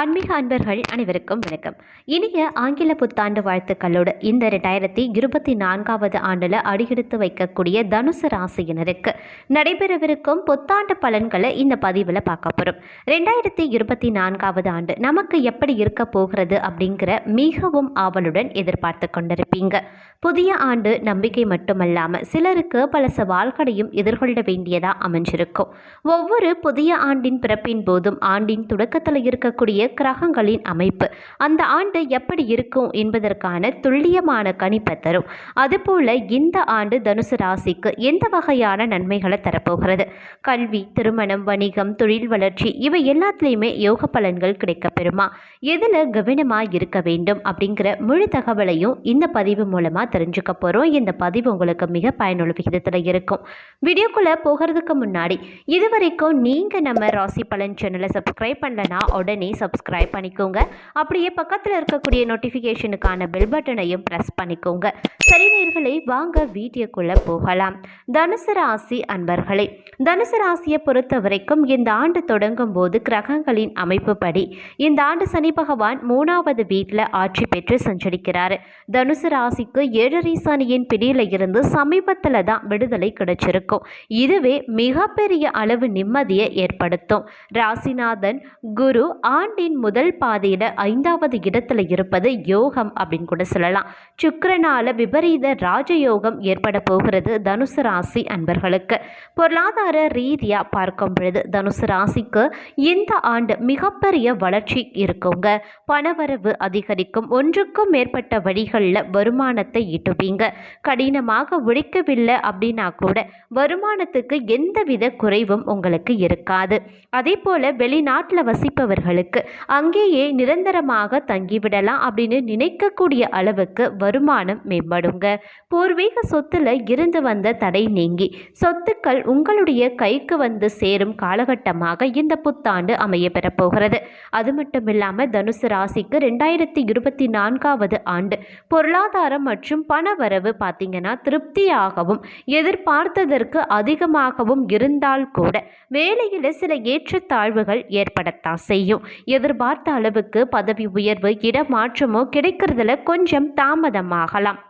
ஆன்மீக அன்பர்கள் அனைவருக்கும் வணக்கம். இனிய ஆங்கில புத்தாண்டு வாழ்த்துக்களோடு இந்த ரெண்டாயிரத்தி இருபத்தி நான்காவது ஆண்டில் அடியெடுத்து வைக்கக்கூடிய தனுசு ராசியினருக்கு நடைபெறவிருக்கும் புத்தாண்டு பலன்களை இந்த பதிவில் பார்க்க போகிறோம் ரெண்டாயிரத்தி இருபத்தி நான்காவது ஆண்டு நமக்கு எப்படி இருக்க போகிறது அப்படிங்கிற மிகவும் ஆவலுடன் எதிர்பார்த்து கொண்டிருப்பீங்க. புதிய ஆண்டு நம்பிக்கை மட்டுமல்லாமல் சிலருக்கு பல சவால்களையும் எதிர்கொள்ள வேண்டியதாக அமைஞ்சிருக்கும். ஒவ்வொரு புதிய ஆண்டின் பிறப்பின் போதும் ஆண்டின் தொடக்கத்தில் இருக்கக்கூடிய கிரகங்களின் அமைப்பு. அந்த ஆண்டு எப்படி இருக்கும் என்பதற்கான துல்லியமான கணிப்பை தரும். அதுபோல இந்த ஆண்டு தனுசு ராசிக்கு எந்த வகையான நன்மைகளை தரப்போகிறது? கல்வி திருமணம் வணிகம் தொழில் வளர்ச்சி இவை எல்லாத்துலேயுமே யோக பலன்கள் கிடைக்கப்பெறுமா? எதில் கவனமாக இருக்க வேண்டும் அப்படிங்கிற முழு தகவலையும் இந்த பதிவு மூலமாக தெரிஞ்சுக்க போகிறோம் இந்த பதிவு உங்களுக்கு மிக பயனுள்ள விகிதத்தில் இருக்கும். வீடியோக்குள்ளே போகிறதுக்கு முன்னாடி இதுவரைக்கும் நீங்கள் நம்ம ராசி பலன் சேனலை சப்ஸ்கிரைப் பண்ணலனா உடனே சப்ஸ்கிரைப் பண்ணிக்கோங்க. அப்படியே பக்கத்தில் இருக்கக்கூடிய நோட்டிஃபிகேஷனுக்கான பெல் பட்டனையும் ப்ரெஸ் பண்ணிக்கோங்க. சரி வாங்க வீடியோக்குள்ளே போகலாம். தனுசு ராசி அன்பர்களே தனுசு ராசியை பொறுத்த வரைக்கும் இந்த ஆண்டு தொடங்கும் போது கிரகங்களின் அமைப்புப்படி இந்த ஆண்டு சனி பகவான் மூணாவது வீட்டில் ஆட்சி பெற்று சஞ்சரிக்கிறார். தனுசு ராசிக்கு ஏழரை சனியின் பிடியில் இருந்து சமீபத்தில் தான் விடுதலை கிடைச்சிருக்கும். இதுவே மிகப்பெரிய அளவு நிம்மதியை ஏற்படுத்தும். ராசிநாதன் குரு ஆண்டி ஆண்டின் முதல் பாதையில் ஐந்தாவது இடத்துல இருப்பது யோகம் அப்படின்னு கூட சொல்லலாம். சுக்கிரனால விபரீத ராஜயோகம் ஏற்பட போகிறது தனுசு ராசி அன்பர்களுக்கு. பொருளாதார ரீதியாக பார்க்கும் பொழுது தனுசு ராசிக்கு இந்த ஆண்டு மிகப்பெரிய வளர்ச்சி இருக்குங்க. பணவரவு அதிகரிக்கும். ஒன்றுக்கும் மேற்பட்ட வழிகளில் வருமானத்தை ஈட்டுவீங்க. கடினமாக உழைக்கவில்லை அப்படின்னா கூட வருமானத்துக்கு எந்தவித குறைவும் உங்களுக்கு இருக்காது. அதே போல் வெளிநாட்டில் வசிப்பவர்களுக்கு அங்கேயே நிரந்தரமாக தங்கிவிடலாம் அப்படின்னு நினைக்கக்கூடிய அளவுக்கு வருமானம் மேம்படுங்க. பூர்வீக சொத்துல இருந்து வந்த தடை நீங்கி சொத்துக்கள் உங்களுடைய கைக்கு வந்து சேரும் காலகட்டமாக இந்த புத்தாண்டு அமைய பெறப்போகிறது அது மட்டும் இல்லாமல் தனுசு ராசிக்கு ரெண்டாயிரத்தி இருபத்தி நான்காவது ஆண்டு பொருளாதாரம் மற்றும் பண வரவு பார்த்தீங்கன்னா திருப்தியாகவும் எதிர்பார்த்ததற்கு அதிகமாகவும் இருந்தால் கூட வேலையில் சில ஏற்றத்தாழ்வுகள் ஏற்படத்தான் செய்யும். எதிர்பார்த்த அளவுக்கு பதவி உயர்வு இடமாற்றமோ கிடைக்கிறதுல கொஞ்சம் தாமதமாகலாம்.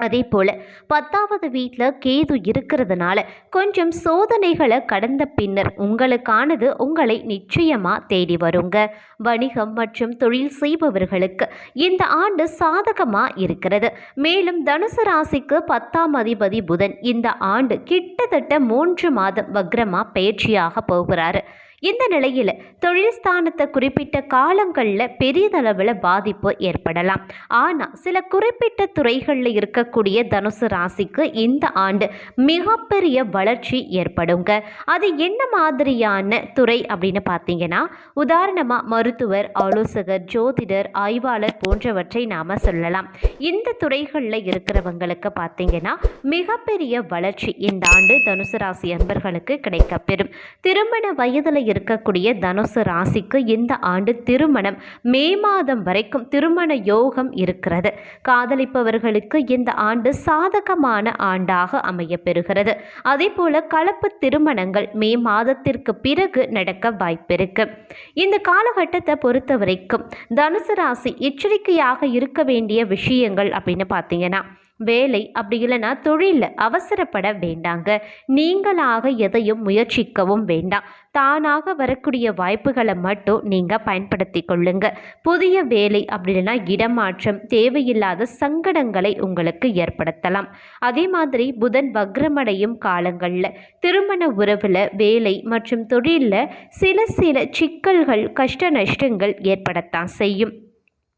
அதே போல் பத்தாவது வீட்டில் கேது இருக்கிறதுனால கொஞ்சம் சோதனைகளை கடந்த பின்னர் உங்களுக்கானது உங்களை நிச்சயமாக தேடி வருங்க. வணிகம் மற்றும் தொழில் செய்பவர்களுக்கு இந்த ஆண்டு சாதகமாக இருக்கிறது. மேலும் தனுசு ராசிக்கு பத்தாம் அதிபதி புதன் இந்த ஆண்டு கிட்டத்தட்ட மூன்று மாதம் வக்ரமாக பயிற்சியாக போகிறாரு. இந்த நிலையில் தொழில் ஸ்தானத்தை குறிப்பிட்ட காலங்களில் பெரியதளவில் பாதிப்பு ஏற்படலாம். ஆனால் சில குறிப்பிட்ட துறைகளில் இருக்கக்கூடிய தனுசு ராசிக்கு இந்த ஆண்டு மிகப்பெரிய வளர்ச்சி ஏற்படுங்க. அது என்ன மாதிரியான துறை அப்படின்னு பார்த்தீங்கன்னா உதாரணமாக மருத்துவர் ஆலோசகர் ஜோதிடர் ஆய்வாளர் போன்றவற்றை நாம் சொல்லலாம். இந்த துறைகளில் இருக்கிறவங்களுக்கு பார்த்தீங்கன்னா மிகப்பெரிய வளர்ச்சி இந்த ஆண்டு தனுசு ராசி அன்பர்களுக்கு கிடைக்கப்பெறும். திருமண வயதில் இருக்கக்கூடிய தனுசு ராசிக்கு இந்த ஆண்டு திருமணம் மே மாதம் வரைக்கும் திருமண யோகம் இருக்கிறது. காதலிப்பவர்களுக்கு இந்த ஆண்டு சாதகமான ஆண்டாக அமைய பெறுகிறது அதே போல கலப்பு திருமணங்கள் மே மாதத்திற்கு பிறகு நடக்க வாய்ப்பிருக்கு. இந்த காலகட்டத்தை பொறுத்த வரைக்கும் தனுசு ராசி எச்சரிக்கையாக இருக்க வேண்டிய விஷயங்கள் அப்படின்னு பார்த்தீங்கன்னா வேலை அப்படி இல்லைன்னா தொழிலில் அவசரப்பட வேண்டாங்க. நீங்களாக எதையும் முயற்சிக்கவும் வேண்டாம். தானாக வரக்கூடிய வாய்ப்புகளை மட்டும் நீங்கள் பயன்படுத்தி கொள்ளுங்க. புதிய வேலை அப்படி இல்லைனா இடமாற்றம் தேவையில்லாத சங்கடங்களை உங்களுக்கு ஏற்படுத்தலாம். அதே மாதிரி புதன் வக்ரமடையும் காலங்களில் திருமண உறவில் வேலை மற்றும் தொழிலில் சில சில சிக்கல்கள் கஷ்ட நஷ்டங்கள் ஏற்படத்தான் செய்யும்.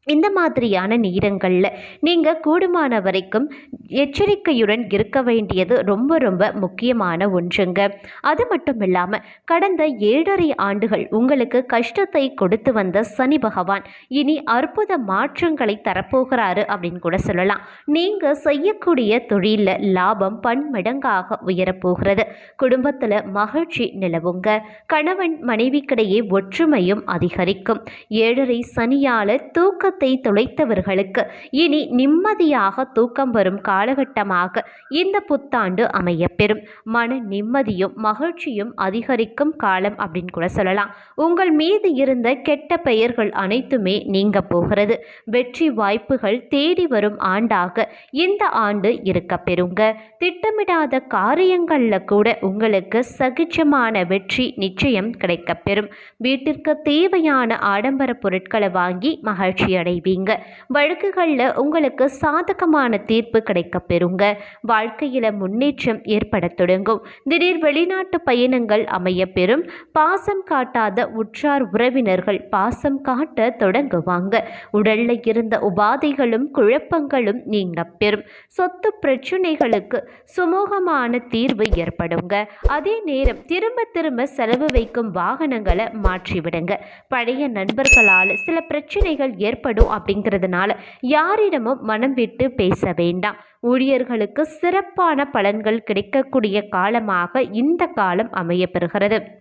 இந்த மாதிரியான நேரங்களில் நீங்கள் கூடுமான வரைக்கும் எச்சரிக்கையுடன் இருக்க வேண்டியது ரொம்ப ரொம்ப முக்கியமான ஒன்றுங்க. அது மட்டும் இல்லாமல் கடந்த ஏழரை ஆண்டுகள் உங்களுக்கு கஷ்டத்தை கொடுத்து வந்த சனி பகவான் இனி அற்புத மாற்றங்களை தரப்போகிறாரு அப்படின்னு கூட சொல்லலாம். நீங்கள் செய்யக்கூடிய தொழிலில் லாபம் பன்மடங்காக உயரப்போகிறது. குடும்பத்தில் மகிழ்ச்சி நிலவுங்க. கணவன் மனைவிக்கிடையே ஒற்றுமையும் அதிகரிக்கும். ஏழரை சனியால் தூக்க தூக்கத்தை தொலைத்தவர்களுக்கு இனி நிம்மதியாக தூக்கம் வரும் காலகட்டமாக இந்த புத்தாண்டு அமையப்பெறும். மன நிம்மதியும் மகிழ்ச்சியும் அதிகரிக்கும் காலம் அப்படின்னு கூட சொல்லலாம். உங்கள் மீது இருந்த கெட்ட பெயர்கள் அனைத்துமே நீங்க போகிறது. வெற்றி வாய்ப்புகள் தேடி வரும் ஆண்டாக இந்த ஆண்டு இருக்க பெறுங்க. திட்டமிடாத காரியங்களில் கூட உங்களுக்கு சகிச்சமான வெற்றி நிச்சயம் கிடைக்கப் பெறும். வீட்டிற்கு தேவையான ஆடம்பர பொருட்களை வாங்கி மகிழ்ச்சி அடைவீங்க. வழக்குகளில் உங்களுக்கு சாதகமான தீர்ப்பு கிடைக்க பெறுங்க. வாழ்க்கையில் முன்னேற்றம் ஏற்பட தொடங்கும். திடீர் வெளிநாட்டு பயணங்கள் அமைய பெறும். பாசம் காட்டாத உற்றார் உறவினர்கள் பாசம் காட்ட தொடங்குவாங்க. உடல்ல இருந்த உபாதைகளும் குழப்பங்களும் நீங்க பெறும். சொத்து பிரச்சனைகளுக்கு சுமூகமான தீர்வு ஏற்படுங்க. அதே நேரம் திரும்ப திரும்ப செலவு வைக்கும் வாகனங்களை மாற்றிவிடுங்க. பழைய நண்பர்களால் சில பிரச்சனைகள் ஏற்படும் அப்படிங்கிறதுனால யாரிடமும் மனம் விட்டு பேச வேண்டாம். ஊழியர்களுக்கு சிறப்பான பலன்கள் கிடைக்கக்கூடிய காலமாக இந்த காலம் அமையப்பெறுகிறது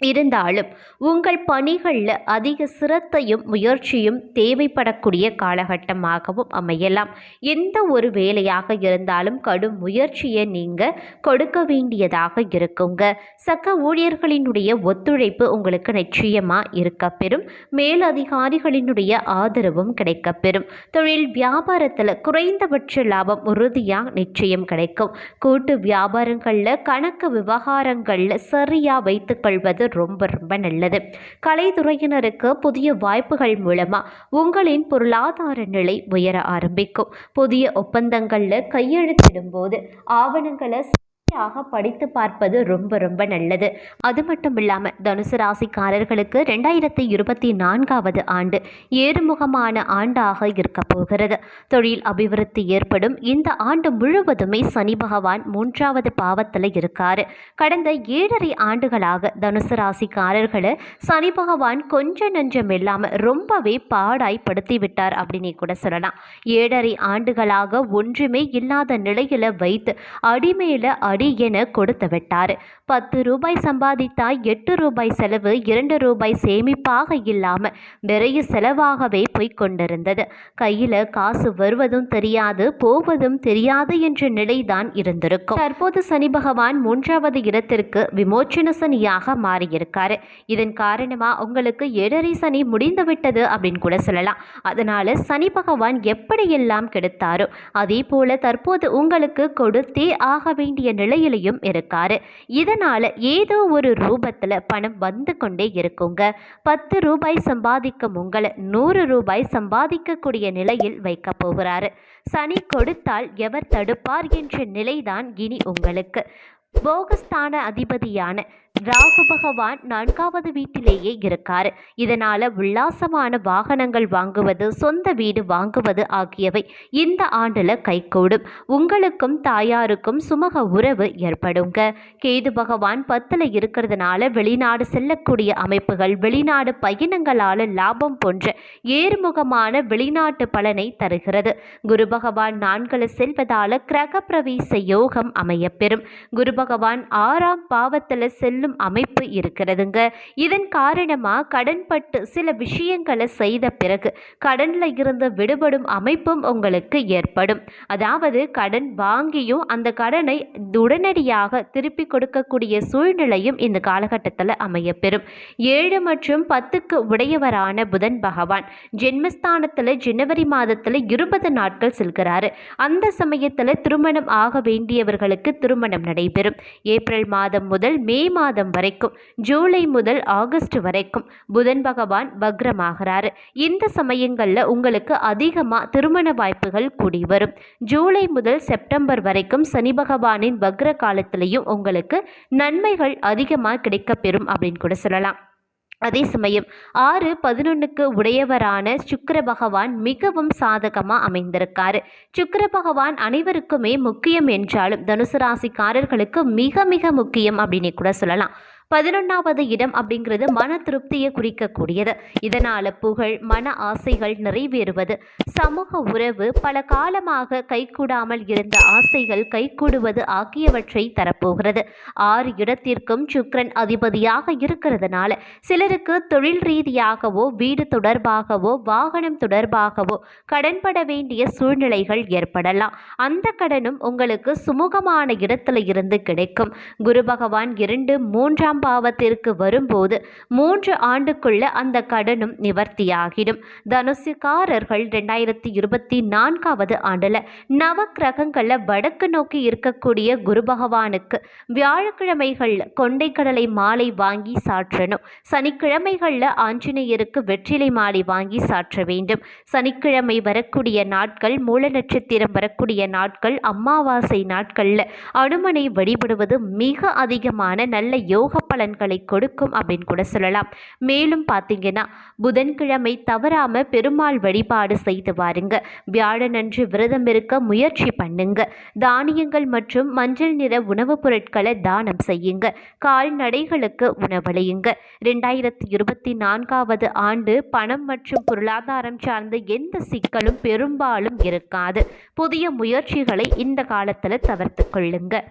இருந்தாலும் உங்கள் பணிகளில் அதிக சிரத்தையும் முயற்சியும் தேவைப்படக்கூடிய காலகட்டமாகவும் அமையலாம். எந்த ஒரு வேலையாக இருந்தாலும் கடும் முயற்சியை நீங்கள் கொடுக்க வேண்டியதாக இருக்குங்க. சக ஊழியர்களினுடைய ஒத்துழைப்பு உங்களுக்கு நிச்சயமாக இருக்கப்பெறும். மேலதிகாரிகளினுடைய ஆதரவும் கிடைக்கப்பெறும். தொழில் வியாபாரத்தில் குறைந்தபட்ச லாபம் உறுதியாக நிச்சயம் கிடைக்கும். கூட்டு வியாபாரங்களில் கணக்கு விவகாரங்களில் சரியாக வைத்துக்கொள்வது ரொம்ப ரொம்ப நல்லது. கலைத்துறையினருக்கு புதிய வாய்ப்புகள் மூலமாக உங்களின் பொருளாதார நிலை உயர ஆரம்பிக்கும். புதிய ஒப்பந்தங்களில் கையெழுத்திடும்போது ஆவணங்களை சரியாக படித்து பார்ப்பது ரொம்ப ரொம்ப நல்லது. அது மட்டும் இல்லாமல் தனுசு ராசிக்காரர்களுக்கு ரெண்டாயிரத்தி இருபத்தி நான்காவது ஆண்டு ஏறுமுகமான ஆண்டாக இருக்க போகிறது. தொழில் அபிவிருத்தி ஏற்படும். இந்த ஆண்டு முழுவதுமே சனி பகவான் மூன்றாவது பாவத்தில் இருக்காரு. கடந்த ஏழரை ஆண்டுகளாக தனுசு ராசிக்காரர்களை சனி பகவான் கொஞ்சம் நஞ்சம் இல்லாமல் ரொம்பவே பாடாய்படுத்தி விட்டார் அப்படின்னு கூட சொல்லலாம். ஏழரை ஆண்டுகளாக ஒன்றுமே இல்லாத நிலையில வைத்து அடிமையில் அடி என கொடுத்து விட்டார். பத்து ரூபாய் சம்பாதித்தா எட்டு ரூபாய் செலவு இரண்டு ரூபாய் சேமிப்பாக இல்லாமல் நிறைய செலவாகவே கொண்டிருந்தது. கையில் காசு வருவதும் தெரியாது போவதும் தெரியாது என்ற நிலைதான் இருந்திருக்கும். தற்போது சனி பகவான் மூன்றாவது இடத்திற்கு விமோச்சன சனியாக மாறியிருக்காரு. இதன் காரணமா உங்களுக்கு ஏழரை சனி முடிந்து விட்டது அப்படின்னு கூட சொல்லலாம். அதனால சனி பகவான் எப்படியெல்லாம் கெடுத்தாரோ அதே போல தற்போது உங்களுக்கு கொடுத்தே ஆக வேண்டிய நிலை நிலையிலையும் இருக்காரு. இதனால ஏதோ ஒரு ரூபத்தில் பணம் வந்து கொண்டே இருக்குங்க. பத்து ரூபாய் சம்பாதிக்கும் உங்களை நூறு ரூபாய் சம்பாதிக்கக்கூடிய நிலையில் வைக்க போகிறாரு. சனி கொடுத்தால் எவர் தடுப்பார் என்ற நிலைதான் இனி உங்களுக்கு. போகஸ்தான அதிபதியான ராகு பகவான் நான்காவது வீட்டிலேயே இருக்கார். இதனால உல்லாசமான வாகனங்கள் வாங்குவது சொந்த வீடு வாங்குவது ஆகியவை இந்த ஆண்டுல கைகூடும். உங்களுக்கும் தாயாருக்கும் சுமக உறவு ஏற்படுங்க. கேது பகவான் பத்துல இருக்கிறதுனால வெளிநாடு செல்லக்கூடிய அமைப்புகள் வெளிநாடு பயணங்களால லாபம் போன்ற ஏறுமுகமான வெளிநாட்டு பலனை தருகிறது. குரு பகவான் நான்களை செல்வதால கிரக பிரவேச யோகம் அமையப்பெறும் குரு பகவான் ஆறாம் பாவத்தில் செல்லும் அமைப்பு இருக்கிறதுங்க. இதன் காரணமாக கடன்பட்டு சில விஷயங்களை செய்த பிறகு கடனில் இருந்து விடுபடும் அமைப்பும் உங்களுக்கு ஏற்படும். அதாவது கடன் வாங்கியும் அந்த கடனை உடனடியாக திருப்பி கொடுக்கக்கூடிய சூழ்நிலையும் இந்த காலகட்டத்தில் அமையப்பெறும். ஏழு மற்றும் பத்துக்கு உடையவரான புதன் பகவான் ஜென்மஸ்தானத்தில் ஜனவரி மாதத்தில் இருபது நாட்கள் செல்கிறாரு. அந்த சமயத்தில் திருமணம் ஆக வேண்டியவர்களுக்கு திருமணம் நடைபெறும். ஏப்ரல் மாதம் முதல் மே மாதம் வரைக்கும் ஜூலை முதல் ஆகஸ்ட் வரைக்கும் புதன் பகவான் வக்ரமாகிறாரு. இந்த சமயங்களில் உங்களுக்கு அதிகமாக திருமண வாய்ப்புகள் கூடி வரும். ஜூலை முதல் செப்டம்பர் வரைக்கும் சனி பகவானின் பக்ர காலத்திலையும் உங்களுக்கு நன்மைகள் அதிகமாக கிடைக்கப்பெறும் அப்படின்னு கூட சொல்லலாம். அதே சமயம் ஆறு பதினொன்றுக்கு உடையவரான சுக்கர பகவான் மிகவும் சாதகமாக அமைந்திருக்காரு. சுக்கர பகவான் அனைவருக்குமே முக்கியம் என்றாலும் தனுசு ராசிக்காரர்களுக்கு மிக மிக முக்கியம் அப்படின்னு கூட சொல்லலாம். பதினொன்றாவது இடம் அப்படிங்கிறது மன திருப்தியை குறிக்கக்கூடியது. இதனால் புகழ் மன ஆசைகள் நிறைவேறுவது சமூக உறவு பல காலமாக கைகூடாமல் இருந்த ஆசைகள் கைகூடுவது ஆகியவற்றை தரப்போகிறது. ஆறு இடத்திற்கும் சுக்ரன் அதிபதியாக இருக்கிறதுனால சிலருக்கு தொழில் ரீதியாகவோ வீடு தொடர்பாகவோ வாகனம் தொடர்பாகவோ கடன்பட வேண்டிய சூழ்நிலைகள் ஏற்படலாம். அந்த கடனும் உங்களுக்கு சுமூகமான இடத்துல இருந்து கிடைக்கும். குரு பகவான் இரண்டு மூன்றாம் பாவத்திற்கு வரும்போது மூன்று ஆண்டுக்குள்ள அந்த கடனும் நிவர்த்தியாகிடும். தனுசுக்காரர்கள் ரெண்டாயிரத்தி இருபத்தி நான்காவது ஆண்டுல நவ வடக்கு நோக்கி இருக்கக்கூடிய குரு பகவானுக்கு வியாழக்கிழமைகள்ல கொண்டைக்கடலை மாலை வாங்கி சாற்றணும். சனிக்கிழமைகள்ல ஆஞ்சநேயருக்கு வெற்றிலை மாலை வாங்கி சாற்ற வேண்டும். சனிக்கிழமை வரக்கூடிய நாட்கள் மூல நட்சத்திரம் வரக்கூடிய நாட்கள் அமாவாசை நாட்கள்ல அனுமனை வழிபடுவது மிக அதிகமான நல்ல யோக பலன்களை கொடுக்கும் அப்படின்னு கூட சொல்லலாம். மேலும் பார்த்தீங்கன்னா புதன்கிழமை தவறாம பெருமாள் வழிபாடு செய்து வாருங்க. வியாழனன்று விரதம் இருக்க முயற்சி பண்ணுங்க. தானியங்கள் மற்றும் மஞ்சள் நிற உணவுப் பொருட்களை தானம் செய்யுங்க. கால்நடைகளுக்கு உணவளியுங்க. ரெண்டாயிரத்தி இருபத்தி நான்காவது ஆண்டு பணம் மற்றும் பொருளாதாரம் சார்ந்த எந்த சிக்கலும் பெரும்பாலும் இருக்காது. புதிய முயற்சிகளை இந்த காலத்தில் தவிர்த்து கொள்ளுங்கள்